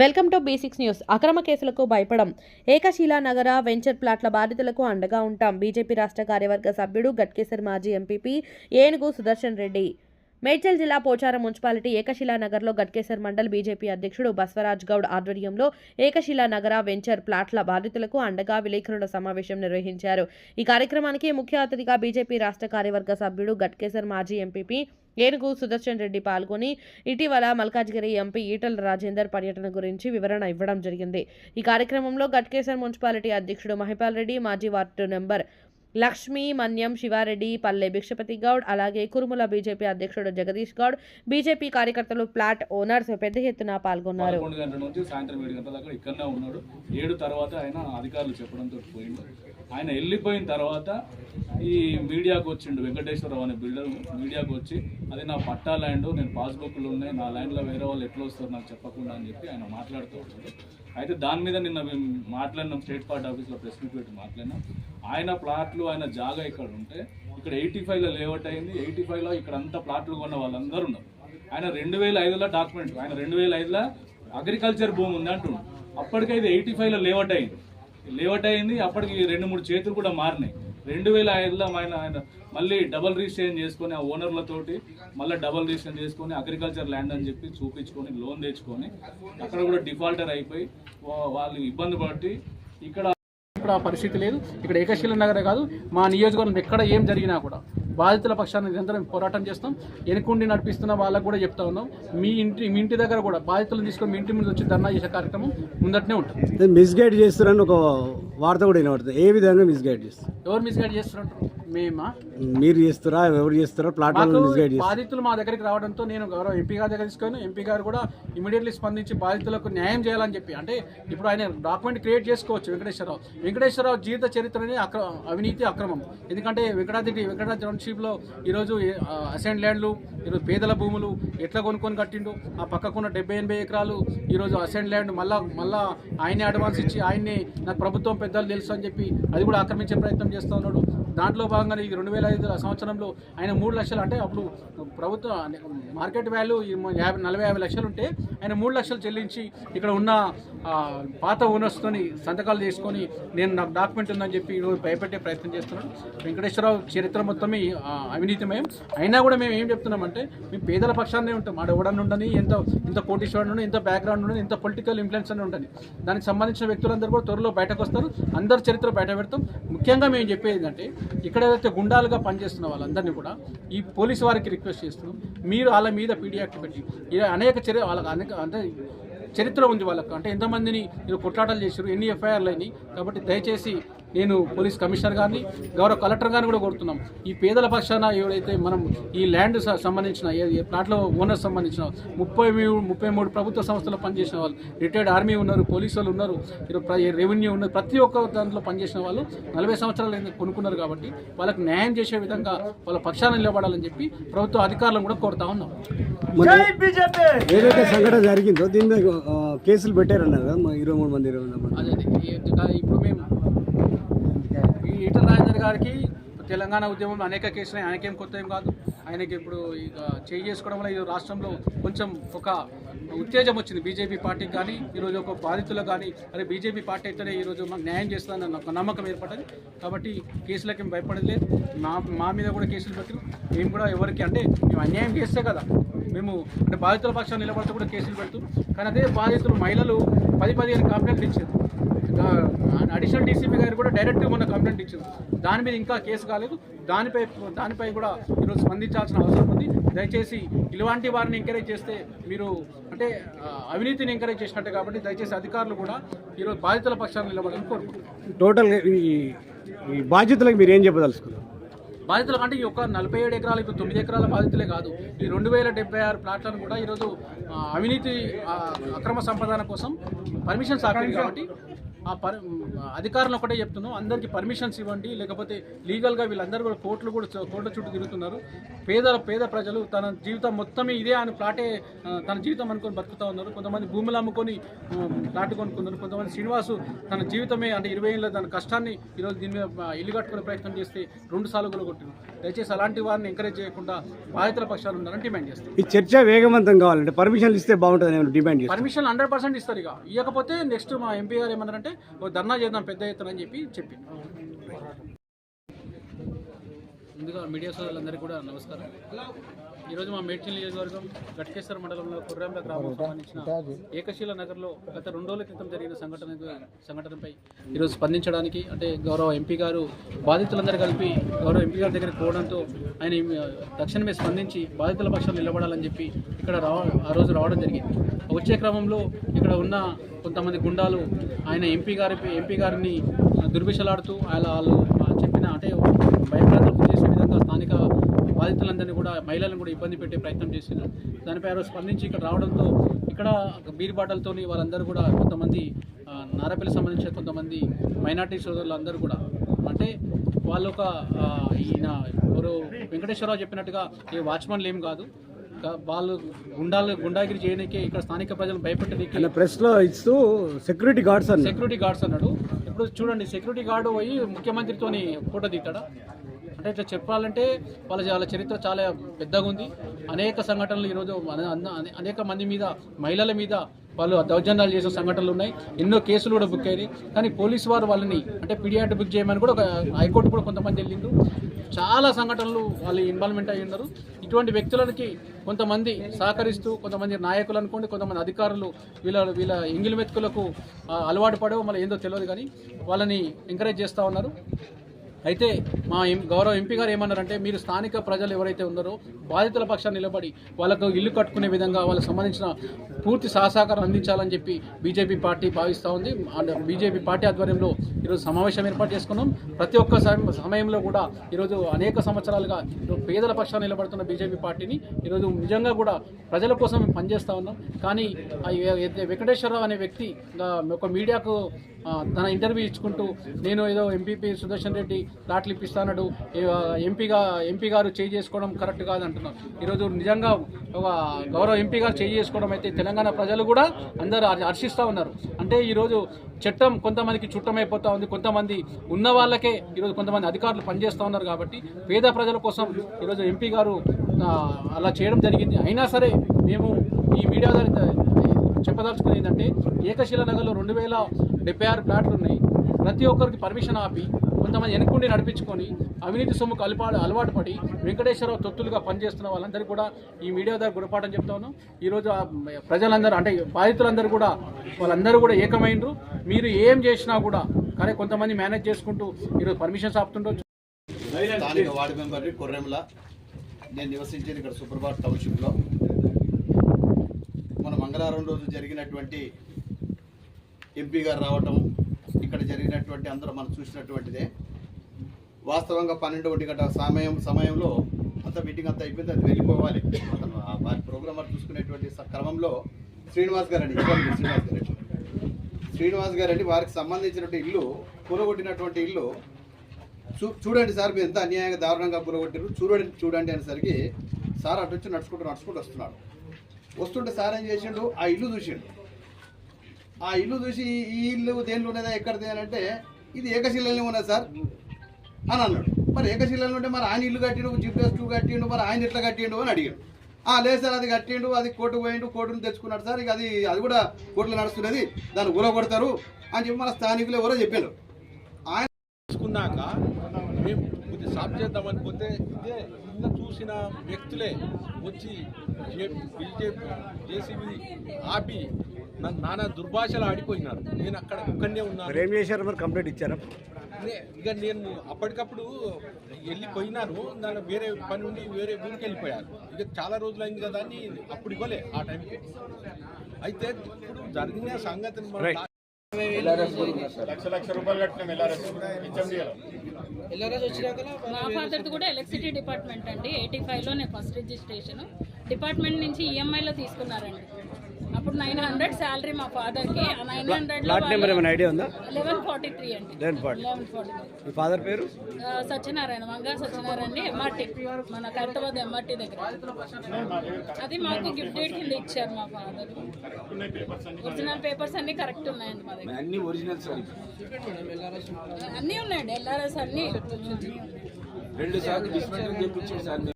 Welcome to B six news. అక్రమ కేసులకు భయపడం. ఏకశిలా నగర వెంచర్ ప్లాట్ల బాధితులకు అండగా ఉంటాం. బీజేపీ రాష్ట్ర కార్యవర్గ సభ్యుడు గట్కేసర్ మాజీ ఎంపీపీ ఏనుగు సుదర్శన్ రెడ్డి. మేడ్చల్ జిల్లా పోచారం మున్సిపాలిటీ ఏకశిలా నగర్లో గట్కేసర్ మండల్ బీజేపీ అధ్యక్షుడు బస్వరాజ్ గౌడ్ ఆధ్వర్యంలో ఏకశిలా నగర వెంచర్ ప్లాట్ల బాధితులకు అండగా విలేకరుల సమావేశం నిర్వహించారు. ఈ కార్యక్రమానికి ముఖ్య అతిథిగా బీజేపీ రాష్ట్ర కార్యవర్గ సభ్యుడు గట్కేసర్ మాజీ ఎంపీపీ ఏనుగు సుదర్శన్ రెడ్డి పాల్గొని ఇటీవల మల్కాజ్గిరి ఎంపీ ఈటల రాజేందర్ పర్యటన గురించి వివరణ ఇవ్వడం జరిగింది. ఈ కార్యక్రమంలో గట్కేసర్ మున్సిపాలిటీ అధ్యక్షుడు మహిపాల్ రెడ్డి మాజీ వార్డు నెంబర్ లక్ష్మీ మన్యం శివారెడ్డి పల్లె భిక్షపతి గౌడ్ అలాగే కురుముల బీజేపీ అధ్యక్షుడు జగదీష్ గౌడ్ బీజేపీ కార్యకర్తలు ప్లాట్ ఓనర్స్ పెద్ద ఎత్తున పాల్గొన్నారు. గంటల నుంచి సాయంత్రం ఏడు గంటల దాకా ఇక్కడనే ఉన్నాడు. ఏడు తర్వాత ఆయన అధికారులు చెప్పడంతో పోయిండు. ఆయన వెళ్ళిపోయిన తర్వాత ఈ మీడియాకు వచ్చిండు వెంకటేశ్వరరావు అనే బిల్డర్ మీడియాకు వచ్చి అది నా పట్టా ల్యాండ్ నేను పాస్బుక్లు ఉన్నాయి నా ల్యాండ్లో వేరే వాళ్ళు ఎట్లా వస్తారు నాకు చెప్పకుండా అని చెప్పి ఆయన మాట్లాడుతూ ఉంటుంది అయితే దాని మీద నిన్న మేము మాట్లాడినాం స్టేట్ పార్ట్ ఆఫీస్లో ప్రెస్ మీట్ పెట్టి మాట్లాడినాం. ఆయన ప్లాట్లు ఆయన జాగా ఇక్కడ ఉంటే ఇక్కడ ఎయిటీ ఫైవ్లో లేఅవుట్ అయింది ఎయిటీ ఫైవ్లో ఇక్కడ అంతా ప్లాట్లు కొన్న వాళ్ళందరూ ఉన్నారు. ఆయన రెండు వేల ఐదులో డాక్యుమెంట్ ఆయన రెండు వేల ఐదులో అగ్రికల్చర్ భూమి ఉంది అంటున్నాడు. అప్పటికైతే ఎయిటీ ఫైవ్లో లేఅవుట్ అయింది. లేఅవుట్ అయింది. అప్పటికి రెండు మూడు చేతులు కూడా మారినాయి. రెండు వేల ఐదులో ఆయన ఆయన మళ్ళీ డబల్ రిజిస్ట్రేషన్ చేసుకొని ఆ ఓనర్లతోటి మళ్ళీ డబల్ రిజిస్ట్రేషన్ చేసుకొని అగ్రికల్చర్ ల్యాండ్ అని చెప్పి చూపించుకొని లోన్ తెచ్చుకొని అక్కడ కూడా డిఫాల్టర్ అయిపోయి వాళ్ళు ఇబ్బంది పట్టి ఇక్కడ ఇక్కడ పరిస్థితి లేదు. ఇక్కడ ఏకశీల నగరే కాదు మా నియోజకవర్గం ఎక్కడ ఏం జరిగినా కూడా బాధితుల పక్షాన్ని నిరంతరం పోరాటం చేస్తాం. వెనుకుండి నడిపిస్తున్న వాళ్ళకు కూడా చెప్తా ఉన్నాం. మీ ఇంటి మీ ఇంటి దగ్గర కూడా బాధితులను తీసుకొని మీ ఇంటి ముందు వచ్చి ధర్నా చేసే కార్యక్రమం ముందటనే ఉంటుంది. మిస్గైడ్ చేస్తారని ఒక వార్త కూడా వినబడుతుంది. ఏ విధంగా మిస్గైడ్ చేస్తారు? ఎవరు మిస్గైడ్ చేస్తున్నట్టు మేమా? మీరు చేస్తారా? ఎవరు చేస్తారా ప్లాట్ మాకు మిస్గైడ్ చేస్తారు. బాధితులు మా దగ్గరికి రావడంతో నేను గౌరవ ఎంపీ గారి దగ్గర తీసుకొని ఎంపీ గారు కూడా ఇమీడియట్లీ స్పందించి బాధితులకు న్యాయం చేయాలని చెప్పి అంటే ఇప్పుడు ఆయన డాక్యుమెంట్ క్రియేట్ చేసుకోవచ్చు వెంకటేశ్వరరావు. వెంకటేశ్వరరావు జీవిత చరిత్రని అక్ర అవినీతి అక్రమం. ఎందుకంటే వెంకటాద్రి వెంకటాద్రి టౌన్షిప్లో ఈరోజు అసెంట్ ల్యాండ్లు ఈరోజు పేదల భూములు ఎట్లా కొనుక్కొని కట్టిండు? ఆ పక్కకున్న డెబ్బై ఎనభై ఎకరాలు ఈరోజు అసెంట్ ల్యాండ్ మళ్ళా మళ్ళా ఆయనే అడ్వాన్స్ ఇచ్చి ఆయన్ని నాకు ప్రభుత్వం పెద్దలు తెలుసు అని చెప్పి అది కూడా ఆక్రమించే ప్రయత్నం చేస్తూ ఉన్నాడు. దాంట్లో భాగంగా ఈ రెండు వేల ఐదు సంవత్సరంలో ఆయన మూడు లక్షలు అంటే అప్పుడు ప్రభుత్వ మార్కెట్ వాల్యూ ఈ యాభై నలభై యాభై లక్షలు ఉంటే ఆయన మూడు లక్షలు చెల్లించి ఇక్కడ ఉన్న పాత ఓనర్స్తోని సంతకాలు చేసుకొని నేను నాకు డాక్యుమెంట్ ఉందని చెప్పి ఈరోజు భయపెట్టే ప్రయత్నం చేస్తున్నాను. వెంకటేశ్వరరావు చరిత్ర మొత్తమే అవినీతిమయం అయినా కూడా మేము ఏం చెప్తున్నామంటే మేము పేదల పక్షాన్నే ఉంటాం. ఆడ ఎవడన్నా ఉండని ఎంత ఇంత కోటీశ్వరుడు ఉండని ఎంత బ్యాక్గ్రౌండ్ ఉండని ఎంత పొలిటికల్ ఇన్ఫ్లుయెన్స్ అని ఉండని. దానికి సంబంధించిన వ్యక్తులందరూ కూడా త్వరలో బయటకు వస్తారు అందరు చరిత్ర బయట పెడతాం. ముఖ్యంగా మేము చెప్పేది ఏంటంటే ఇక్కడ ఏదైతే గుండాలుగా పనిచేస్తున్న వాళ్ళందరినీ కూడా ఈ పోలీసు వారికి రిక్వెస్ట్ చేస్తున్నాం మీరు వాళ్ళ మీద పీడీ యాక్ట్ పెట్టి ఇలా అనేక చర్య వాళ్ళకి అనేక అంటే చరిత్ర ఉంది వాళ్ళకు. అంటే ఎంతమందిని కొట్లాటలు చేశారు ఎన్ని ఎఫ్ఐఆర్లు అయినాయి. కాబట్టి దయచేసి నేను పోలీస్ కమిషనర్ గారిని గౌరవ కలెక్టర్ గారిని కూడా కోరుతున్నాం. ఈ పేదల పక్షాన ఎవరైతే మనం ఈ ల్యాండ్ స- సంబంధించిన ఏ- ప్లాట్లో ఓనర్ సంబంధించిన ముప్పై మూడు ముప్పై మూడు ప్రభుత్వ సంస్థల్లో పనిచేసిన వాళ్ళు రిటైర్డ్ ఆర్మీ ఉన్నారు పోలీసు వాళ్ళు ఉన్నారు రెవెన్యూ ఉన్నారు ప్రతి ఒక్క దాంట్లో పనిచేసిన వాళ్ళు నలభై సంవత్సరాలు కొనుక్కున్నారు కాబట్టి వాళ్ళకి న్యాయం చేసే విధంగా వాళ్ళ పక్షాన నిలబడాలని చెప్పి ప్రభుత్వ అధికారులను కూడా కోరుతా ఉన్నాం. ఏదైతే సంఘటన జరిగిందో దీని మీద కేసులు పెట్టారన్నారు ఇరవై మూడు మంది ఇరవై ఇప్పుడు మేము ఈ ఈటల రాజేందర్ గారికి తెలంగాణ ఉద్యమంలో అనేక కేసులు ఆయనకేం కొత్త ఏం కాదు. ఆయనకి ఇప్పుడు ఇక చేయి చేసుకోవడం వల్ల ఈ రాష్ట్రంలో కొంచెం ఒక ఉత్తేజం వచ్చింది. బీజేపీ పార్టీకి కానీ ఈరోజు ఒక బాధితులకు కానీ అరే బీజేపీ పార్టీ అయితేనే ఈరోజు మాకు న్యాయం చేస్తుందని ఒక నమ్మకం ఏర్పడింది. కాబట్టి కేసులకి భయపడలేదు. మా మా మీద కూడా కేసులు పెట్టారు. మేము కూడా ఎవరికి అంటే మేము అన్యాయం చేస్తే కదా. మేము అంటే బాధితుల పక్షాన్ని నిలబడితే కూడా కేసులు పెడుతూ కానీ అదే బాధితులు మహిళలు పది పదిహేను కంప్లైంట్లు ఇచ్చారు అడిషనల్ డీసీపీ గారు కూడా డైరెక్ట్గా మొన్న కంప్లైంట్ ఇచ్చారు. దాని మీద ఇంకా కేసు కాలేదు. దానిపై దానిపై కూడా ఈరోజు స్పందించాల్సిన అవసరం ఉంది. దయచేసి ఇలాంటి వారిని ఎంకరేజ్ చేస్తే మీరు అంటే అవినీతిని ఎంకరేజ్ చేసినట్టు కాబట్టి దయచేసి అధికారులు కూడా ఈరోజు బాధితుల పక్షాన్ని నిలబడాలని కోరుకుంటున్నాను టోటల్గా ఈ ఈ బాధ్యతలకు మీరు ఏం చెప్పదలుచుకున్నారు? బాధితులు అంటే ఈ యొక్క నలభై ఏడు ఎకరాలు ఇప్పుడు తొమ్మిది ఎకరాల బాధితులే కాదు. ఈ రెండు వేల డెబ్బై ఆరు ప్లాట్లను కూడా ఈరోజు అవినీతి అక్రమ సంపాదన కోసం పర్మిషన్స్ ఆపింది కాబట్టి ఆ పర్ అధికారులు ఒకటే చెప్తున్నాం. అందరికీ పర్మిషన్స్ ఇవ్వండి. లేకపోతే లీగల్గా వీళ్ళందరూ కూడా కోర్టులు కూడా కోర్టు కోర్టుల చుట్టూ తిరుగుతున్నారు. పేద పేద ప్రజలు తన జీవితం మొత్తమే ఇదే అని ప్లాటే తన జీవితం అనుకొని బతుకుతూ ఉన్నారు. కొంతమంది భూములు అమ్ముకొని ప్లాట్ కొనుక్కున్నారు. కొంతమంది శ్రీనివాసు తన జీవితమే అంటే ఇరవై ఏళ్ళ తన కష్టాన్ని ఈరోజు దీని మీద ఇల్లు కట్టుకునే ప్రయత్నం చేస్తే రెండు సార్లు కూడా కొట్టినారు దయచేసి అలాంటి వారిని ఎంకరేజ్ చేయకుండా బాధితుల పక్షాలు ఉండాలని డిమాండ్ చేస్తాం ఈ చర్చ వేగవంతం కావాలంటే పర్మిషన్లు ఇస్తే బాగుంటుంది నేను డిమాండ్ పర్మిషన్ హండ్రెడ్ పర్సెంట్ ఇస్తారు ఇక. ఇవ్వకపోతే నెక్స్ట్ మా ఎంపీ గారు ఏమన్నారంటే ఓ ధర్నా చేద్దాం పెద్ద ఎత్తున అని చెప్పి చెప్పి. ముందుగా మీడియా సోదరులందరికీ కూడా నమస్కారం. ఈరోజు మా మేడ్చల్ నియోజకవర్గం గట్కేశ్వర మండలంలో కుర్రాంల గ్రామం సంబంధించిన ఏకశీల నగర్లో గత రెండు రోజుల క్రితం జరిగిన సంఘటన సంఘటనపై ఈరోజు స్పందించడానికి అంటే గౌరవ ఎంపీ గారు బాధితులందరూ కలిపి గౌరవ ఎంపీ గారి దగ్గరికి పోవడంతో ఆయన తక్షణమే స్పందించి బాధితుల పక్షాలు నిలబడాలని చెప్పి ఇక్కడ ఆ రోజు రావడం జరిగింది. వచ్చే క్రమంలో ఇక్కడ ఉన్న కొంతమంది గుండాలు ఆయన ఎంపీ గారి ఎంపీ గారిని దుర్భిషలాడుతూ ఆయన వాళ్ళు చెప్పిన అంటే భయప్రాంతం చేసే విధంగా స్థానిక బాధితులందరినీ కూడా మహిళలను కూడా ఇబ్బంది పెట్టే ప్రయత్నం చేసినారు దానిపై ఆ రోజు స్పందించి ఇక్కడ రావడంతో ఇక్కడ బీర్ బాటలతోని వాళ్ళందరూ కూడా కొంతమంది నారపల్లి సంబంధించిన కొంతమంది మైనార్టీ సోదరులు అందరూ కూడా. అంటే వాళ్ళు ఒక ఈయన ఎవరు వెంకటేశ్వరరావు చెప్పినట్టుగా ఏ వాచ్మన్లు ఏం కాదు. వాళ్ళు గుండాలు గుండాగిరి చేయడానికి ఇక్కడ స్థానిక ప్రజలను భయపెట్టడానికి ప్రెస్లో ఇస్తూ సెక్యూరిటీ గార్డ్స్ సెక్యూరిటీ గార్డ్స్ అన్నాడు. ఇప్పుడు చూడండి సెక్యూరిటీ గార్డు పోయి ముఖ్యమంత్రితోని ఫోటో దిగుతాడా? అంటే ఇట్లా చెప్పాలంటే వాళ్ళ వాళ్ళ చరిత్ర చాలా పెద్దగా ఉంది. అనేక సంఘటనలు ఈరోజు అనేక మంది మీద మహిళల మీద వాళ్ళు దౌర్జన్యాలు చేసిన సంఘటనలు ఉన్నాయి. ఎన్నో కేసులు కూడా బుక్ అయ్యాయి. కానీ పోలీసు వారు వాళ్ళని అంటే పీడియాట్ బుక్ చేయమని కూడా ఒక హైకోర్టు కూడా కొంతమంది వెళ్ళిండు చాలా సంఘటనలు వాళ్ళు ఇన్వాల్వ్మెంట్ అయి ఉన్నారు. ఇటువంటి వ్యక్తులకి కొంతమంది సహకరిస్తూ కొంతమంది నాయకులు అనుకోండి కొంతమంది అధికారులు వీళ్ళ వీళ్ళ ఎంగిలి మెతుకులకు అలవాటు పడవు మళ్ళీ ఏందో తెలియదు కానీ వాళ్ళని ఎంకరేజ్ చేస్తూ ఉన్నారు. అయితే మా గౌరవ ఎంపీ గారు ఏమన్నారంటే మీరు స్థానిక ప్రజలు ఎవరైతే ఉన్నారో బాధితుల పక్షాన్ని నిలబడి వాళ్ళకు ఇల్లు కట్టుకునే విధంగా వాళ్ళకి సంబంధించిన పూర్తి సహసహకారం అందించాలని చెప్పి బీజేపీ పార్టీ భావిస్తూ ఉంది. బీజేపీ పార్టీ ఆధ్వర్యంలో ఈరోజు సమావేశం ఏర్పాటు చేసుకున్నాం. ప్రతి ఒక్క సమయంలో కూడా ఈరోజు అనేక సంవత్సరాలుగా పేదల పక్షాన్ని నిలబడుతున్న బీజేపీ పార్టీని ఈరోజు నిజంగా కూడా ప్రజల కోసం మేము పనిచేస్తూ ఉన్నాం. కానీ వెంకటేశ్వరరావు అనే వ్యక్తి ఒక మీడియాకు తన ఇంటర్వ్యూ ఇచ్చుకుంటూ నేను ఏదో ఎంపీపీ సుదర్శన్ రెడ్డి ప్లాట్లు ఇప్పిస్తానడు ఎంపీగా ఎంపీ గారు చేయి చేసుకోవడం కరెక్ట్ కాదంటున్నారు ఈరోజు నిజంగా ఒక గౌరవ ఎంపీ గారు చేయి చేసుకోవడం అయితే తెలంగాణ ప్రజలు కూడా అందరూ హర్షిస్తూ ఉన్నారు. అంటే ఈరోజు చట్టం కొంతమందికి చుట్టమైపోతూ ఉంది. కొంతమంది ఉన్న వాళ్ళకే ఈరోజు కొంతమంది అధికారులు పనిచేస్తూ ఉన్నారు కాబట్టి పేద ప్రజల కోసం ఈరోజు ఎంపీ గారు అలా చేయడం జరిగింది. అయినా సరే మేము ఈ మీడియా ద్వారా చెప్పదలుచుకునేది ఏంటంటే ఏకశిల నగర్లో రెండు వేల డెబ్బై ఆరు ప్లాట్లు ఉన్నాయి. ప్రతి ఒక్కరికి పర్మిషన్ ఆపి కొంతమంది వెనుకుండి నడిపించుకొని అవినీతి సొమ్ముకు కలిపాడు అలవాటు పడి వెంకటేశ్వరరావు తొత్తులుగా పనిచేస్తున్న వాళ్ళందరికీ కూడా ఈ మీడియా ద్వారా గుణపాఠం చెప్తాను ఈరోజు ప్రజలందరూ అంటే బాధితులందరూ కూడా వాళ్ళందరూ కూడా ఏకమైనరు మీరు ఏం చేసినా కూడా కానీ కొంతమంది మేనేజ్ చేసుకుంటూ ఈరోజు పర్మిషన్స్ ఆపుతుండొచ్చు. స్థానిక వార్డు మెంబర్ కొర్రెంల నేను నివసించేది ఇక్కడ సుప్రభాత్ టౌన్షిప్లో. మన మంగళవారం రోజు జరిగినటువంటి ఎంపీ గారు రావటం జరిగినటువంటి అందరూ మనం చూసినటువంటిదే. వాస్తవంగా పన్నెండు ఒంటి గంట సమయం సమయంలో అంత మీటింగ్ అంతా అయిపోయింది అది వెళ్ళిపోవాలి. అతను ఆ వారి ప్రోగ్రామర్ చూసుకునేటువంటి క్రమంలో శ్రీనివాస్ గారండి శ్రీనివాస్ గారండి శ్రీనివాస్ గారండి వారికి సంబంధించినటువంటి ఇల్లు కూలగొట్టినటువంటి ఇల్లు. చూ చూడండి సార్ మీరు ఎంత అన్యాయంగా దారుణంగా కూలగొట్టారు చూడండి చూడండి అనేసరికి సార్ అటు వచ్చి నడుచుకుంటూ నడుచుకుంటూ వస్తున్నాడు. వస్తుంటే సార్ ఏం చేసిండు? ఆ ఇల్లు చూసిండు. ఆ ఇల్లు చూసి ఈ ఇల్లు దేంట్లో ఉన్నదా ఎక్కడిది అని అంటే ఇది ఏకశిలని ఉన్నది సార్ అని అన్నాడు. మరి ఏకశిలలో ఉంటే మరి ఆయన ఇల్లు కట్టిండు జిప్లస్ టూ కట్టిండు మరి ఆయన ఎట్లా కట్టిండు అని అడిగాడు. ఆ లేదు సార్ అది కట్టిండు అది కోర్టుకు పోయిండు కోర్టును తెచ్చుకున్నాడు సార్ ఇక అది అది కూడా కోర్టులో నడుస్తున్నది దాన్ని ఊర కొడతారు అని చెప్పి మన స్థానికులు ఎవరో చెప్పారు. ఆయన తీసుకున్నాక మేము కొద్ది సాఫ్ చేద్దామని పోతే ఇదే కింద చూసిన వ్యక్తులే వచ్చి బీజేపీ జేసీబీ ఆపి నన్ను నానా దుర్భాషలు ఆడిపోయినారు. నేను అక్కడ ఒక్కనే ఉన్నాను. ఏం చేశారు మరి? కంప్లైంట్ ఇచ్చారా? ఇక నేను అప్పటికప్పుడు వెళ్ళిపోయినాను. దాని వేరే పని నుండి వేరే ఊరికి వెళ్ళిపోయారు ఇక చాలా రోజులు అయింది కదా అని అప్పుడు ఇవ్వలే ఆ టైంకి. అయితే ఇప్పుడు జరిగిన సంగతిని మనం. మా ఫాదర్ది కూడా ఎలక్ట్రిసిటీ డిపార్ట్మెంట్ అండి. ఎయిటీ ఫైవ్లోనే ఫస్ట్ రిజిస్ట్రేషన్. డిపార్ట్మెంట్ నుంచి ఈఎంఐలో తీసుకున్నారండి. అప్పుడు నైన్ హండ్రెడ్ శాలరీ మా ఫాదర్కి ఆ నైన్ హండ్రెడ్ ప్లాట్ నెంబర్ ఏమైనా ఐడియా ఉందా? లెవెన్ ఫార్టీ త్రీ అండి. లెవెన్ ఫార్టీ లెవెన్ ఫార్టీ మీ ఫాదర్ పేరు? సత్యనారాయణ వంగా సత్యనారాయణ ఎంఆర్టీ మన ఖైరతాబాద్ ఎంఆర్టీ దగ్గర. అది మాకు గిఫ్ట్ డేట్ కింద ఇచ్చారు మా ఫాదర్ ఒరిజినల్ పేపర్స్ అన్ని కరెక్ట్ ఉన్నాయండి మా దగ్గర. అన్ని ఒరిజినల్స్ అన్నీ ఉన్నాయండి ఎల్ఆర్ఎస్ అన్ని అన్నీ. ఉన్నాయి రెండు సార్లు డిస్మెంటరీ చేయించారు సార్.